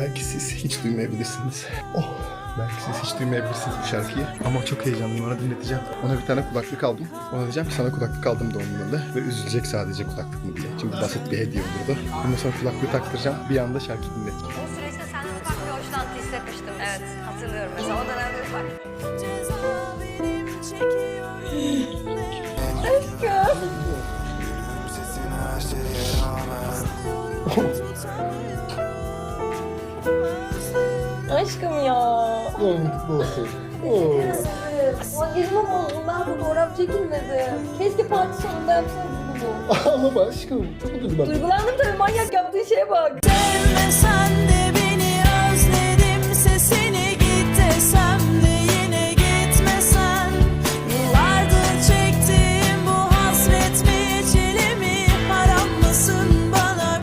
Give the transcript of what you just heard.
Belki siz hiç duymayabilirsiniz. Oh. Belki siz hiç duymayabilirsiniz bu şarkıyı. Ama çok heyecanlıyım ona dinleteceğim. Ona bir tane kulaklık aldım. Ona diyeceğim ki sana kulaklık aldım doğum gününde. Ve üzülecek sadece kulaklık mı diye. Çünkü basit bir hediye olurdu. Ondan sonra kulaklığı taktıracağım. Bir anda şarkı dinleteceğim. O süreçte senden ufak bir hoşlantı hissetmiştim. Evet hatırlıyorum. Mesela o dönemde ufak. Aşkım ya. Mutlu olsun. Makyajımı bozdum. Ben fotoğraf çekilmedim. Keşke parti sonunda yapsaydım bunu. Ağlama aşkım. Çok üzüldüm. Duygulandım tabii manyak yaptığı şeye bak. Sevmesen